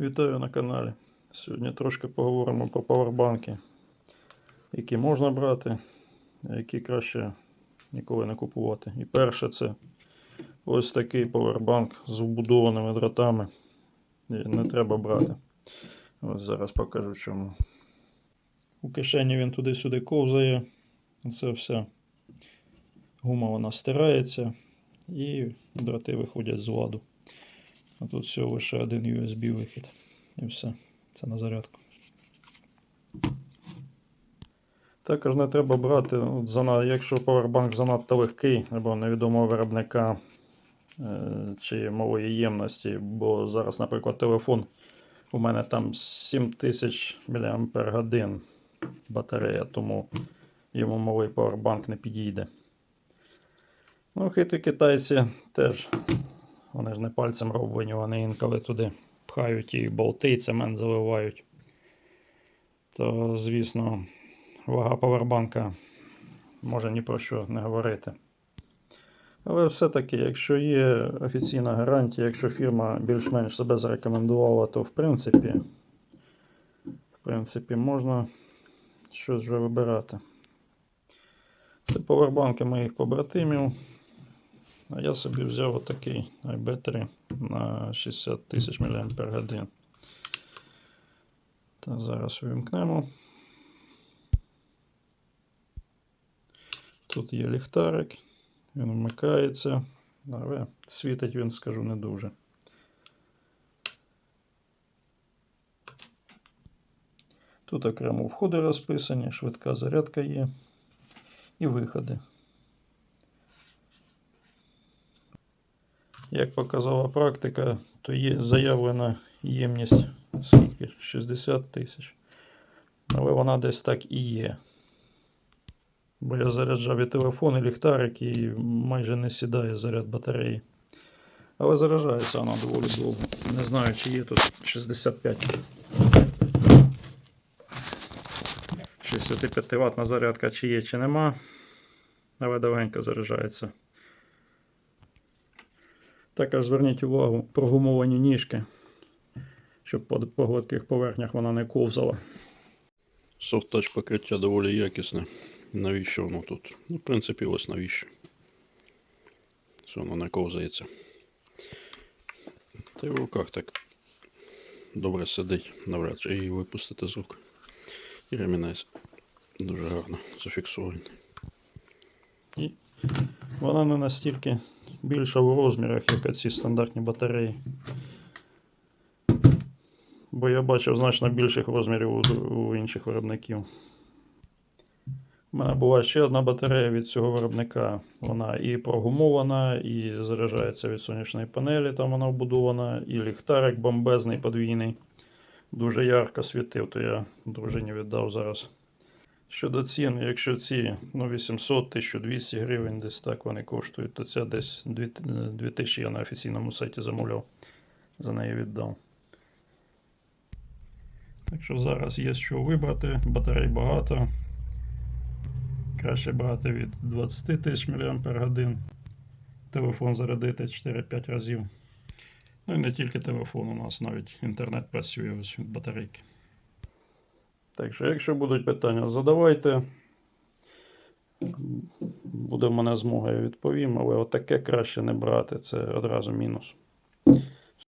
Вітаю на каналі. Сьогодні трошки поговоримо про павербанки, які можна брати, а які краще ніколи не купувати. І перше це ось такий павербанк з вбудованими дротами. І не треба брати. Ось зараз покажу чому. У кишені він туди-сюди ковзає. Це все гума вона стирається і дроти виходять з ладу. А тут всього лише один USB вихід. І все. Це на зарядку. Також не треба брати, от, якщо павербанк занадто легкий або невідомого виробника е, чи малої ємності, бо зараз, наприклад, телефон у мене там 7000 мАч батарея, тому йому малий павербанк не підійде. Ну, хитрі китайці теж вони ж не пальцем роблені, вони інколи туди пхають і болти, і цемент заливають. То, звісно, вага павербанка може ні про що не говорити. Але все-таки, якщо є офіційна гарантія, якщо фірма більш-менш себе зарекомендувала, то в принципі, в принципі можна щось вже вибирати. Це павербанки моїх побратимів. А я собі взяв отакий IB3 на 60 тисяч мАч. Та зараз увімкнемо. Тут є ліхтарик, він вмикається, але світить він, скажу, не дуже. Тут окремо входи розписані, швидка зарядка є і виходи. Як показала практика, то є заявлена ємність скільки? 60 тисяч. Але вона десь так і є. Бо я заряджав і телефон, і ліхтарик, і майже не сідає заряд батареї. Але заряджається вона доволі довго. Не знаю, чи є тут 65. 65 ватна зарядка, чи є, чи нема. Але довгенько заряджається. Також зверніть увагу про гумовані ніжки, щоб по, гладких поверхнях вона не ковзала. Софт-тач покриття доволі якісне. Навіщо воно тут? Ну, в принципі, ось навіщо. Що воно не ковзається. Та й в руках так добре сидить, навряд чи її випустити з рук. І ремінець дуже гарно зафіксований. І вона не настільки більша в розмірах, як ці стандартні батареї. Бо я бачив значно більших розмірів у, у інших виробників. У мене була ще одна батарея від цього виробника. Вона і прогумована, і заряджається від сонячної панелі, там вона вбудована, і ліхтарик бомбезний подвійний. Дуже ярко світив, то я дружині віддав зараз. Щодо цін, якщо ці ну, 800-1200 гривень десь так вони коштують, то ця десь 2000 я на офіційному сайті замовляв. За неї віддав. Так що зараз є що вибрати, батарей багато. Краще брати від 20 тисяч мАч. Телефон зарядити 4-5 разів. Ну і не тільки телефон, у нас навіть інтернет працює ось від батарейки. Так що, якщо будуть питання, задавайте. Буде в мене змога, я відповім, але отаке краще не брати, це одразу мінус.